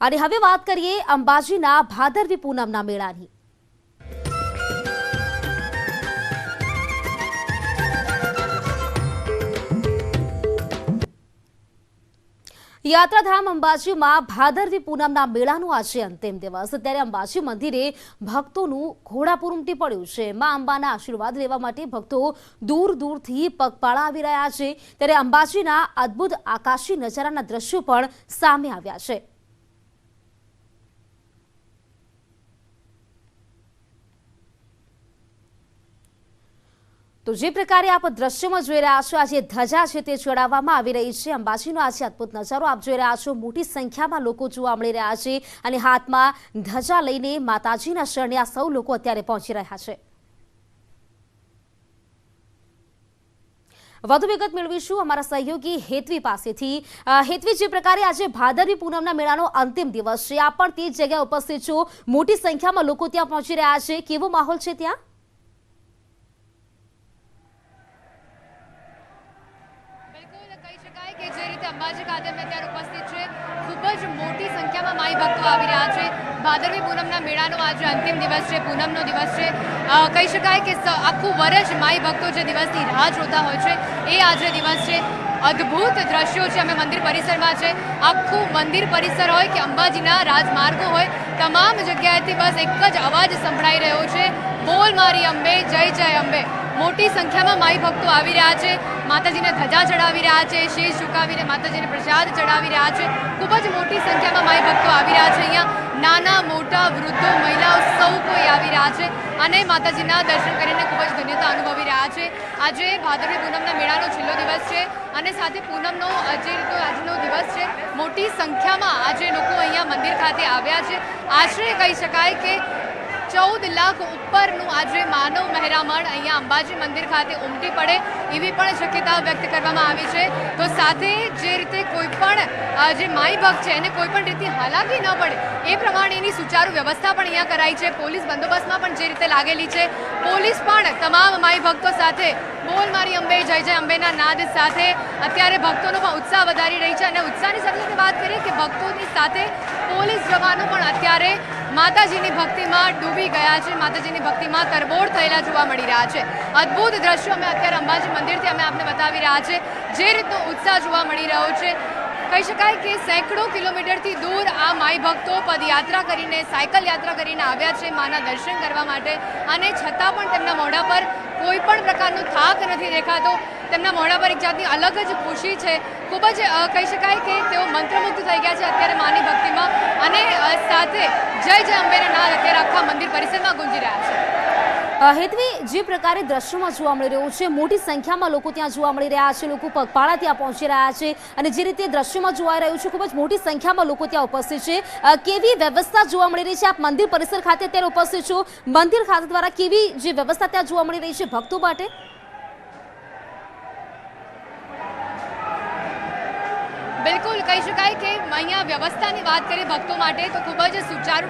અને હવે વાત કરીએ અંબાજીના ભાદરવી પૂનમના મેળાની. યાત્રાધામ અંબાજીમાં ભાદરવી પૂનમના મેળાનો આજે અંતિમ દિવસ. ત્યારે અંબાજી મંદિરે ભક્તોનું ઘોડાપુર ઉમટી પડ્યું છે. મા અંબાના આશીર્વાદ લેવા માટે ભક્તો દૂર દૂરથી પગપાળા આવી રહ્યા છે. ત્યારે અંબાજીના અદ્ભુત આકાશી નજારાના દ્રશ્યો પણ સામે આવ્યા છે. તો જે પ્રકારે આપ દ્રશ્યમાં જોઈ રહ્યા છો આજે ધજા છે તે ચડાવવામાં આવી રહી છે. અંબાજીનો આજે અદભુત નજારો આપ જોઈ રહ્યા છો, મોટી સંખ્યામાં લોકો જોવા મળી રહ્યા છે અને હાથમાં ધજા લઈને માતાજીના શરણે આ સૌ લોકો અત્યારે પહોંચી રહ્યા છે. વધુ વિગત મેળવીશું અમારા સહયોગી હેતવી પાસેથી. હેતવી, જે પ્રકારે આજે ભાદરવી પૂનમના મેળાનો અંતિમ દિવસ છે, આપ પણ તે જ જગ્યાએ ઉપસ્થિત છો. મોટી સંખ્યામાં લોકો ત્યાં પહોંચી રહ્યા છે. કેવો માહોલ છે ત્યાં બિલકુલ કહી શકાય કે જે રીતે અંબાજી ખાતે અત્યારે ઉપસ્થિત છે, ખૂબ જ મોટી સંખ્યામાં માઈ ભક્તો આવી રહ્યા છે. ભાદરવી પૂનમના મેળાનો આજે અંતિમ દિવસ છે, પૂનમનો દિવસ છે. કહી શકાય કે આખું વર્ષ માઈ ભક્તો જે દિવસની રાહ જોતા હોય છે, એ આજે દિવસ છે. અદ્ભુત દ્રશ્યો છે અમે મંદિર પરિસરમાં છે. આખું મંદિર પરિસર હોય કે અંબાજીના રાજમાર્ગો હોય, તમામ જગ્યાએથી બસ એક જ અવાજ સંભળાઈ રહ્યો છે. બોલ મારી અંબે, જય જય અંબે. મોટી સંખ્યામાં માઈ ભક્તો આવી રહ્યા છે. માતાજીને ધજા ચડાવી રહ્યા છે શેષ ઝુકાવીને માતાજીને પ્રસાદ ચડાવી રહ્યા છે. ખૂબ જ મોટી સંખ્યામાં માઈ ભક્તો આવી રહ્યા છે અહીંયા. નાના, મોટા, વૃદ્ધો, મહિલાઓ સૌ કોઈ આવી રહ્યા છે અને માતાજીના દર્શન કરીને ખૂબ જ ધન્યતા અનુભવી રહ્યા છે. આજે ભાદરવી પૂનમના મેળાનો છેલ્લો દિવસ છે અને સાથે પૂનમનો આજે રીતનો આજનો દિવસ છે, મોટી સંખ્યામાં આજે લોકો અહીંયા મંદિર ખાતે આવ્યા છે. આશરે કહી શકાય કે ચૌદ લાખ ઉપરનું આજે માનવ મહેરામણ અહીંયા અંબાજી મંદિર ખાતે ઉમટી પડે એવી પણ શક્યતા વ્યક્ત કરવામાં આવી છે. તો સાથે જે રીતે કોઈ જે માઈ ભક્ત છે, એને કોઈ પણ રીતની હાલાકી ન પડે. એ પ્રમાણેની સુચારુ વ્યવસ્થા પણ અહીંયા કરાઈ છે. પોલીસ બંદોબસ્તમાં પણ જે રીતે લાગેલી છે. પોલીસ પણ તમામ માઈ ભક્તો સાથે બોલ મારી અંબે, જય જય અંબેના નાદ સાથે અત્યારે ભક્તોનો પણ ઉત્સાહ વધારી રહી છે અને ઉત્સાહની સાથે વાત કરીએ કે ભક્તોની સાથે પોલીસ જવાનો પણ અત્યારે માતાજીની ભક્તિમાં ડૂબી ગયા છે. માતાજીની ભક્તિમાં તરબોળ થયેલા જોવા મળી રહ્યા છે. અદ્ભુત દ્રશ્યો અમે અત્યારે અંબાજી મંદિરથી અમે આપને બતાવી રહ્યા છે. જે રીતનો ઉત્સાહ જોવા મળી રહ્યો છે. કહી શકાય કે સેંકડો કિલોમીટરથી દૂર આ માઈ ભક્તો પદયાત્રા કરીને, સાયકલ યાત્રા કરીને આવ્યા છે માના દર્શન કરવા માટે. અને છતાં પણ તેમના મોઢા પર કોઈ પણ પ્રકારનો થાક નથી દેખાતો. તેમના મોઢા પર એક જાતની અલગ જ ખુશી છે. ખૂબ જ કહી શકાય કે તેઓ મંત્રમુગ્ધ થઈ ગયા છે અત્યારે માની ભક્તિમાં. અને સાથે જય જય અંબેના નાદ અત્યારે આખા મંદિર પરિસરમાં ગુંજી રહ્યા છે. હેતવી જે પ્રકારે દ્રશ્યોમાં જોવા મળી રહ્યું છે, મોટી સંખ્યામાં લોકો ત્યાં જોવા મળી રહ્યા છે, લોકો પગપાળા ત્યાં પહોંચી રહ્યા છે અને જે રીતે દ્રશ્યોમાં જોવાઈ રહ્યું છે, ખૂબ જ મોટી સંખ્યામાં લોકો ત્યાં ઉપસ્થિત છે. કેવી વ્યવસ્થા જોવા મળી રહી છે? આપ મંદિર પરિસર ખાતે અત્યારે ઉપસ્થિત છો. મંદિર ખાતે દ્વારા કેવી જે વ્યવસ્થા ત્યાં જોવા મળી રહી છે, ભક્તો માટે? બિલકુલ કહી શકાય કે અહીંયા વ્યવસ્થાની વાત કરીએ ભક્તો માટે તો ખૂબ જ સુચારુ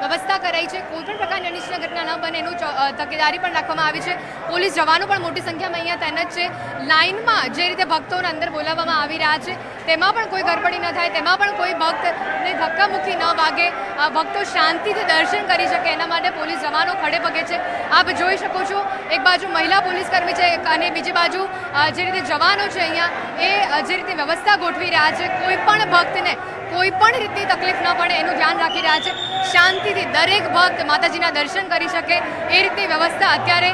વ્યવસ્થા કરાઈ છે. કોઈ પણ પ્રકારની અનિશ્ચિત ઘટના ન બને એનું તકેદારી પણ રાખવામાં આવી છે. પોલીસ જવાનો પણ મોટી સંખ્યામાં અહીંયા તૈનાત છે. લાઇનમાં જે રીતે ભક્તોને અંદર બોલાવવામાં આવી રહ્યા છે, તેમાં પણ કોઈ ગરબડી ન થાય, તેમાં પણ કોઈ ભક્તને ધક્કામુક્કી ન વાગે. ભક્તો શાંતિથી દર્શન કરી શકે, એના માટે પોલીસ જવાનો ખડે પગે છે. આપ જોઈ શકો છો, એક બાજુ મહિલા પોલીસ કર્મી છે અને બીજી બાજુ જે રીતે જવાનો છે અહીંયા, એ જે રીતે વ્યવસ્થા ગોઠવી રહ્યા છે. કોઈ પણ ભક્તને કોઈ પણ રીતની તકલીફ ન પડે એનું ધ્યાન રાખી રહ્યા છે. શાંતિથી દરેક ભક્ત માતાજીના દર્શન કરી શકે. એ રીતની વ્યવસ્થા અત્યારે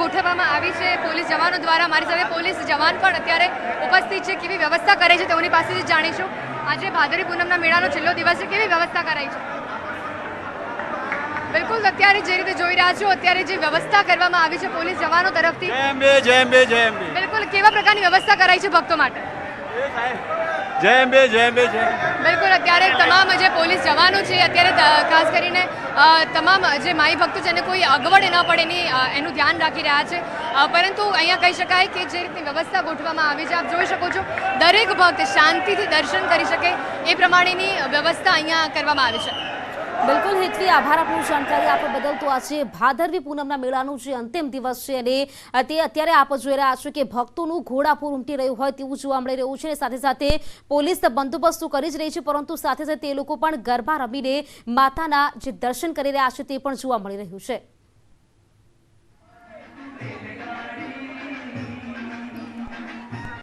ગોઠવવામાં આવી છે. પોલીસ જવાનો દ્વારા મારી સાથે પોલીસ જવાન પણ અત્યારે ઉપસ્થિત છે. કેવી વ્યવસ્થા કરે છે તેઓની પાસેથી જાણીશું. આજે ભાદરી પૂનમના મેળાનો છેલ્લો દિવસ છે. કેવી વ્યવસ્થા કરાઈ છે? બિલકુલ અત્યારે જે રીતે જોઈ રહ્યા છો અત્યારે જે વ્યવસ્થા કરવામાં આવી છે પોલીસ જવાનો તરફથી. બિલકુલ કેવા પ્રકારની વ્યવસ્થા કરાઈ છે ભક્તો માટે? જય જય અંબે જય બિલકુલ, અત્યારે તમામ જે પોલીસ જવાનો છે, અત્યારે ખાસ કરીને તમામ જે માઈ ભક્તો છે, એને કોઈ અગવડ ન પડે એની એનું ધ્યાન રાખી રહ્યા છે. પરંતુ અહીંયા કહી શકાય કે જે રીતની વ્યવસ્થા ગોઠવવામાં આવી છે, આપ જોઈ શકો છો, દરેક ભક્ત શાંતિથી દર્શન કરી શકે એ પ્રમાણેની વ્યવસ્થા અહીંયા કરવામાં આવી છે. બિલકુલ હેતવી આભાર આપનું જાણકારી આપવા બદલ તો આજે ભાદરવી પૂનમના મેળાનું જે અંતિમ દિવસ છે અને તે અત્યારે આપ જોઈ રહ્યા છો કે ભક્તોનું ઘોડાપૂર ઉમટી રહ્યું હોય તેવું જોવા મળી રહ્યું છે સાથે સાથે પોલીસ બંદોબસ્ત કરી જ રહી છે, પરંતુ સાથે સાથે તે લોકો પણ ગરબા રમીને માતાના જે દર્શન કરી રહ્યા છે તે પણ જોવા મળી રહ્યું છે.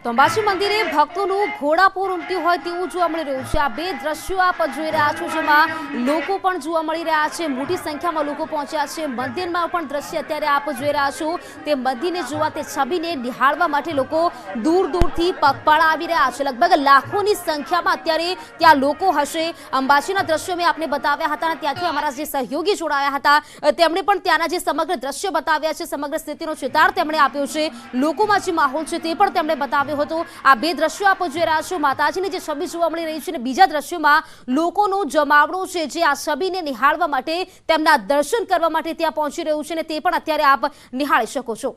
તો અંબાજી મંદિરે ભક્તોનું ઘોડાપૂર ઉમટ્યું હોય તેવું જોવા મળી રહ્યું છે. આ બે દ્રશ્યો આપ જોઈ રહ્યા છો જેમાં લોકો પણ જોવા મળી રહ્યા છે. મોટી સંખ્યામાં લોકો પહોંચ્યા છે. મંદિરમાં પણ દ્રશ્ય અત્યારે આપ જોઈ રહ્યા છો. તે મંદિરને જોવા તે છબીને નિહાળવા માટે લોકો દૂર દૂરથી પગપાળા આવી રહ્યા છે. લગભગ લાખોની સંખ્યામાં અત્યારે ત્યાં લોકો હશે. અંબાજીના દ્રશ્યો મેં આપને બતાવ્યા હતા અને ત્યાંથી અમારા જે સહયોગી જોડાયા હતા તેમણે પણ ત્યાંના જે સમગ્ર દ્રશ્યો બતાવ્યા છે, સમગ્ર સ્થિતિનો ચિતાર તેમણે આપ્યો છે. લોકોમાં જે માહોલ છે તે પણ તેમણે બતાવ્યો હતો. આ બે દ્રશ્યો આપ જોઈ રહ્યા છો. માતાજીની જે છબી જોવા મળી રહી છે અને બીજા દ્રશ્યોમાં લોકોનું જમાવડું છે જે આ છબીને નિહાળવા માટે તેમના દર્શન કરવા માટે ત્યાં પહોંચી રહ્યું છે અને તે પણ અત્યારે આપ નિહાળી શકો છો.